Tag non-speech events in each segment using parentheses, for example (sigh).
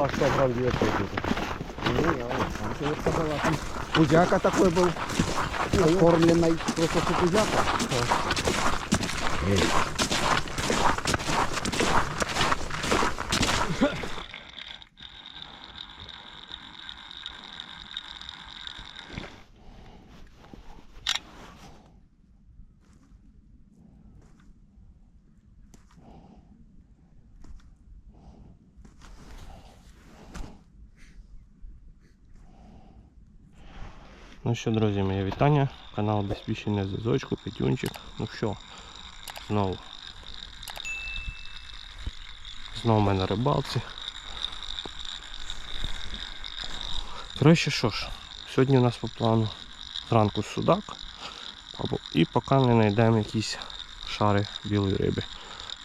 А что правдиво Пузяка такой был. Оформленный. Просто что Ну що, друзі, моє вітання. Канал Безпічний зв'язочку, Петюнчик. Ну що, знову. Знову ми на рибалці. Коротше, що ж, сьогодні у нас по плану зранку судак. І поки не знайдемо якісь шари білої риби.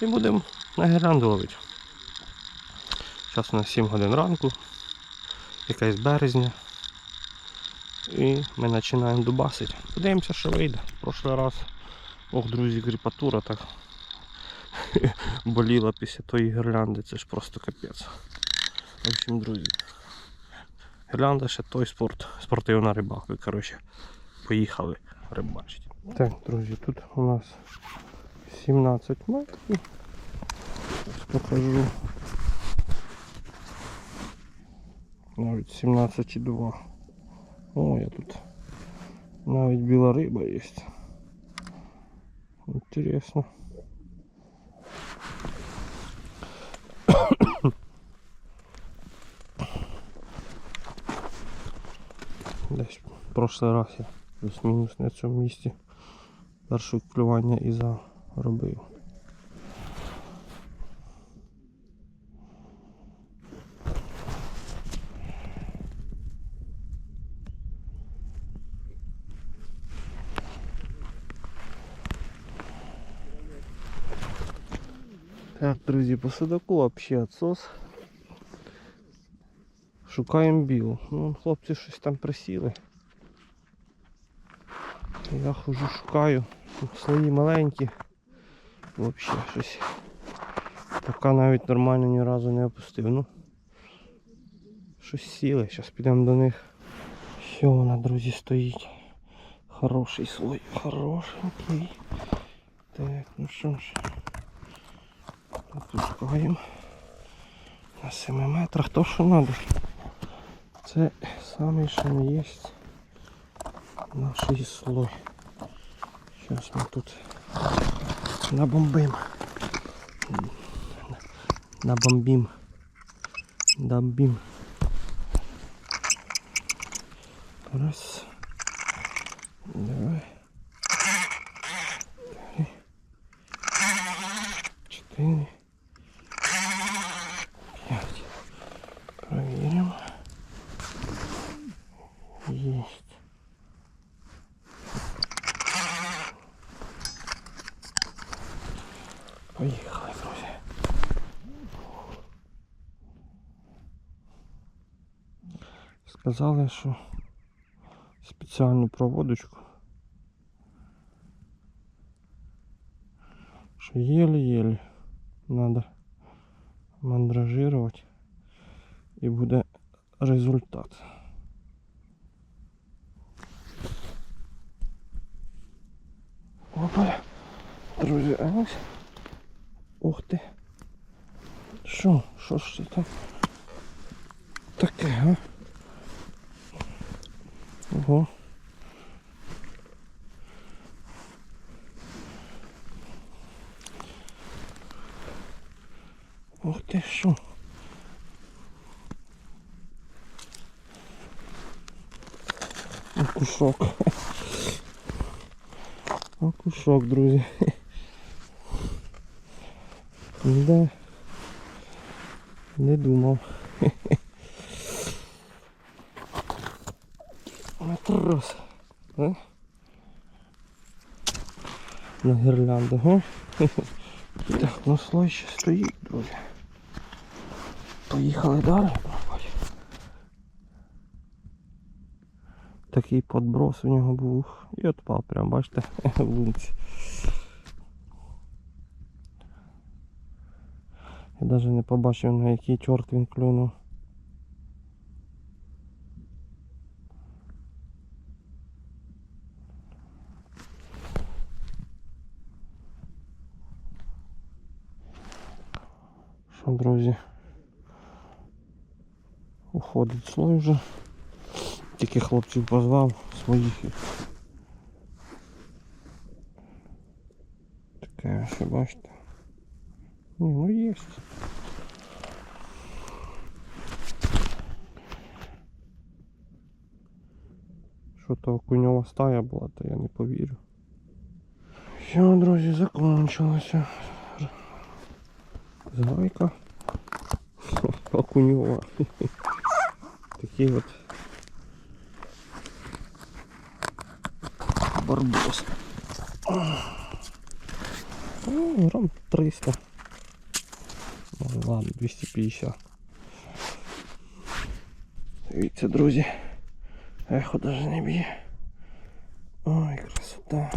І будемо на гірлянду ловити. Зараз у нас 7 годин ранку, якась березня. І ми починаємо дубасити. Подивимося, що вийде. Прошлий раз. Ох, друзі, кріпатура так (laughs) боліла після тої гірлянди, це ж просто капець. В общем, друзі. Гірлянда ще той спорт, спортивна рибалка. Коротше, поїхали рибачити. Так, друзі, тут у нас 17 метрів. Покажу. Навіть 17,2. О, я тут навіть біла риба є. Інтересно. (coughs) Десь в прошлий раз я плюс-мінус на цьому місці перше клювання і заробив. Так, друзі, по судаку вообще отсос. Шукаємо білу. Ну, хлопці щось там присіли. Я хожу шукаю. Слої маленькі. Взагалі щось. Поки навіть нормально ні разу не опустив. Ну, щось сіли. Зараз підемо до них. Що вона, друзі, стоїть. Хороший слой, хорошенький. Так, ну що ж. Опускаємо. На 7 метрах то що треба. Це самий що не є наш слой. Зараз ми тут набомбим. Набомбим. Раз. Два. Три. Чотири. П'ять. Проверим. Есть. Поїхали, друзі. Сказали, що спеціальну проводочку. Що єлі-єлі надо мандражировать і буде результат. Опа, друзі, а ось. Ух ти. Що? Що ж це там? Таке, а? Ого. Ух ти що? Окушок. Окушок, друзі. (laughs) Да. Не думав. А? На гірлянду, га? (laughs) Так, ну слой ще стоїть, друзі. Поїхали далі. Такий подброс у нього був і отпав прям, бачите, (laughs) в лунці. Я навіть не побачив на який чорт він клюнув. Що, друзі? Уходить слой вже. Тільки хлопців позвав своїх. Таке, що бачите. Ні, ну є. Що то окуньова стая була, то я не повірю. Все, друзі, закончилося. Згайка. (laughs) Окуньова. Такий от барбос. Ну, грам 300. Ну, ладно, 250. Дивіться, друзі. Ехо даже не б'є. Ой, красота.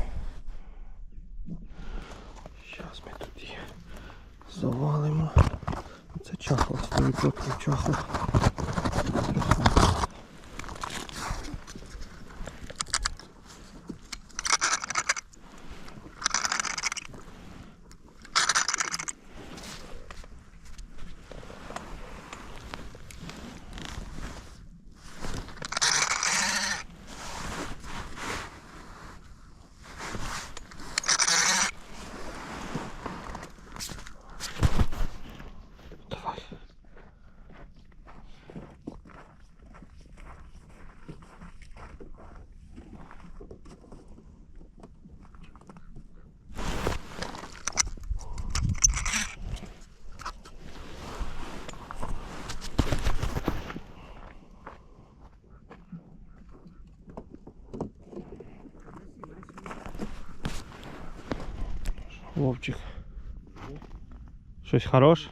Зараз ми тут її завалимо. Це чахло, 100% чахло. Вовчик. Щось хороше?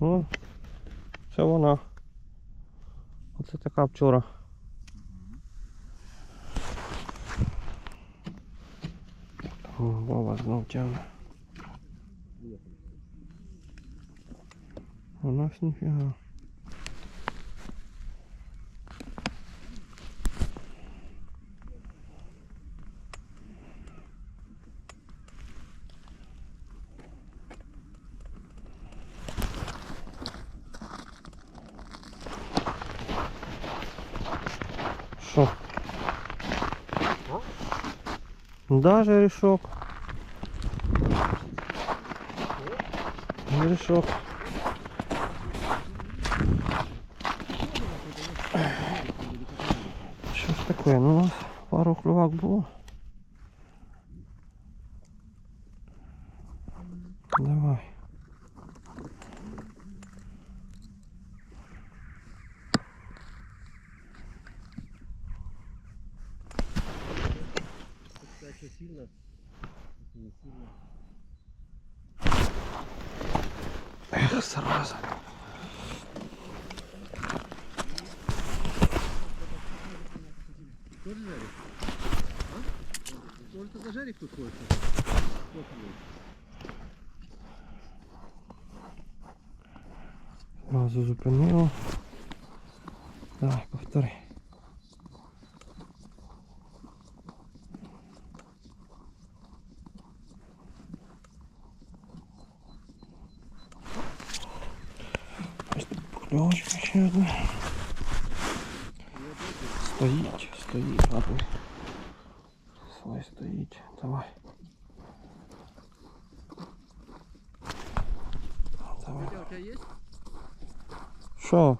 О, це вона. Оце така вчора. У нас ніфіга. Що? Да, жерешок. Жерешок. Що ж таке? Ну, у нас пару клювак було. Давай. Эх, сразу. Тоже жарик? Может это жарик тут ходит? Зразу зупинило. Давай, повтори. покльовочка ще одна. Стоїть, стоїть, ладно. Слой стоїть. Давай. Давай. у тебя есть? Що?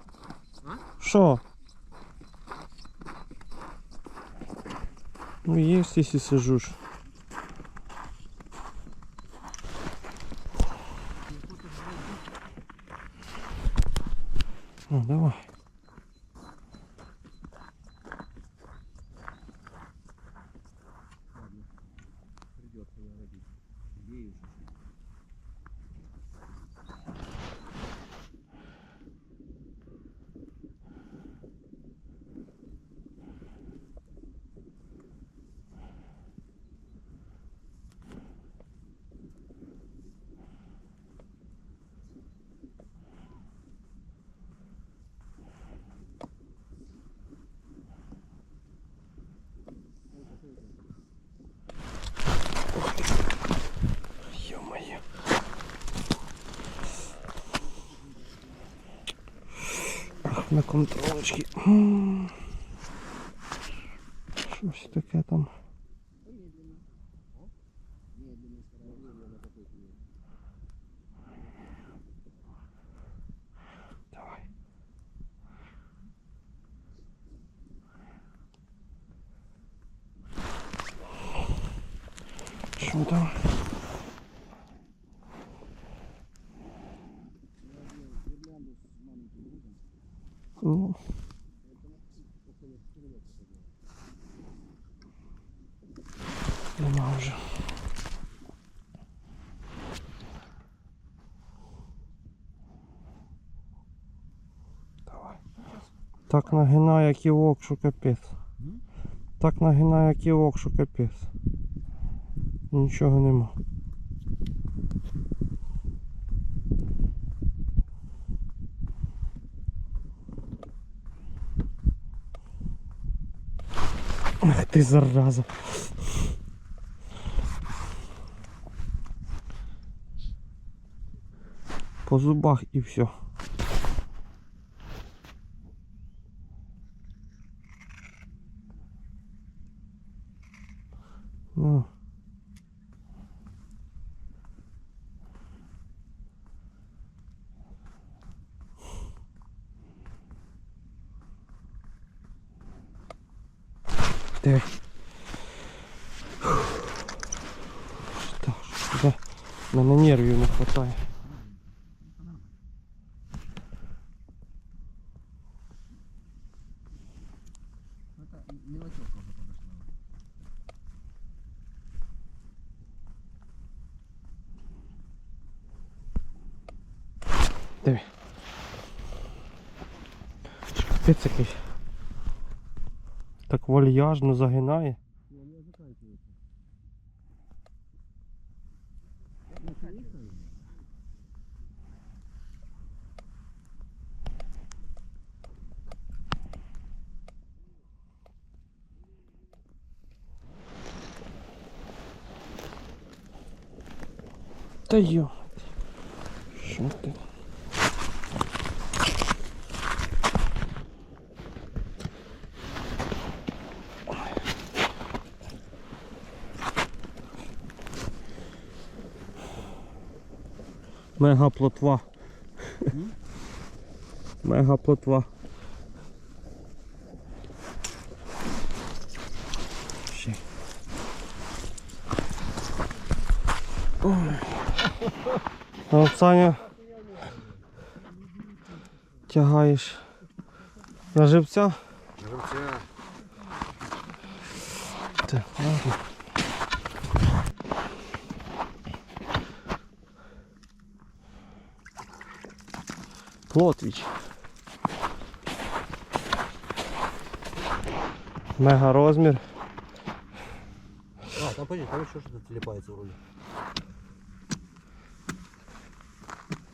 А? Що? Ну есть, если сижу Ж. Ну, давай. На контролечки. М. Щось таке там. Давай. Що там? Так нагинає ківок, що капець. Так нагинає ківок, що капець. Нічого нема. Ах ти зараза. По зубах і все. Ну. Диви. Так, що туди мене нервів не хватає. Диви. Капець який. Так вальяжно загинає. Та йо. Що ти? Мега плотва. Мега плотва. Ще. Саня тягаєш на живця? Живця. Так, ладно. Плотвіч. Мега розмір. А, там пойди, там еще что-то телепается вроде.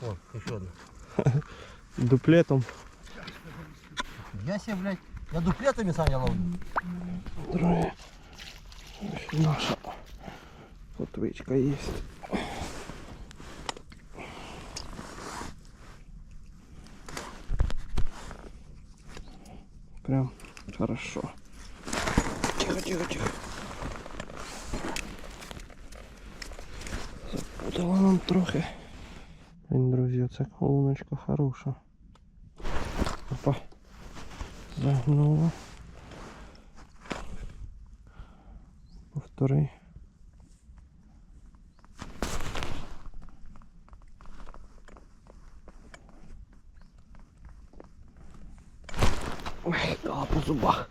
О, еще одна. (laughs) Дуплетом. Я себе, блядь, я дуплетами Саня ловлю. Друге. Наша плотвичка є. Прям хорошо. Тихо, тихо, тихо. Запутала нам трохи. Блін, друзі, оця колоночка хороша. Опа. Загнула. Повтори. Зубах.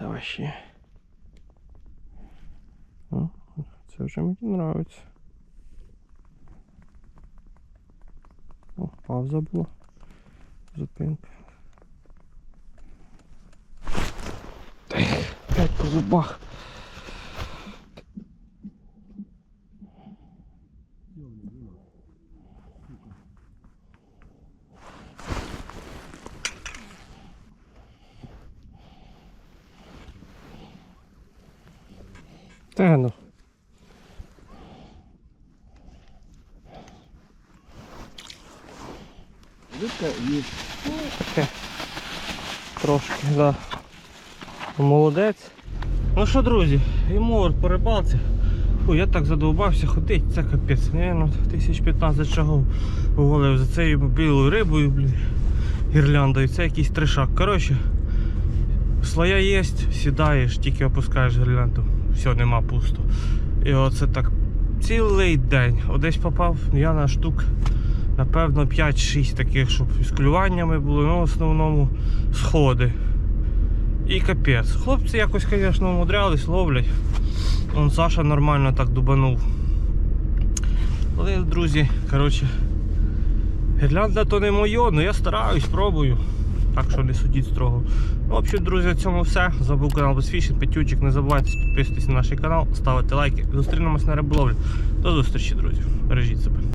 Давай ще. О, це вже мені нравиться. О, пауза була. Зупинка. П'ять по зубах. Та ну. Це і Таке. Трошки, да. Молодець. Ну що, друзі, і мор по рибалці. Ой, я так задовбався ходити, це капець. Наверно, тисяч 15 чого вголив за цією білою рибою, блін, гірляндою. Це якийсь трешак. Коротше, слоя є, сідаєш, тільки опускаєш гірлянду. Все, нема пусто. І оце так цілий день. Одесь попав я на штук, напевно, 5-6 таких, щоб з клюваннями були, ну в основному сходи. І капець. Хлопці якось, звісно, умудрялись, ловлять. Он Саша нормально так дубанув. Але, друзі, коротше, гірлянда то не моє, але я стараюсь, пробую. Так що не судіть строго. Ну, в общем, друзі, на цьому все. Забув канал Безфішінг, Петючик. Не забувайте підписуватись на наш канал, ставити лайки. Зустрінемось на риболовлі. До зустрічі, друзі. Бережіть себе.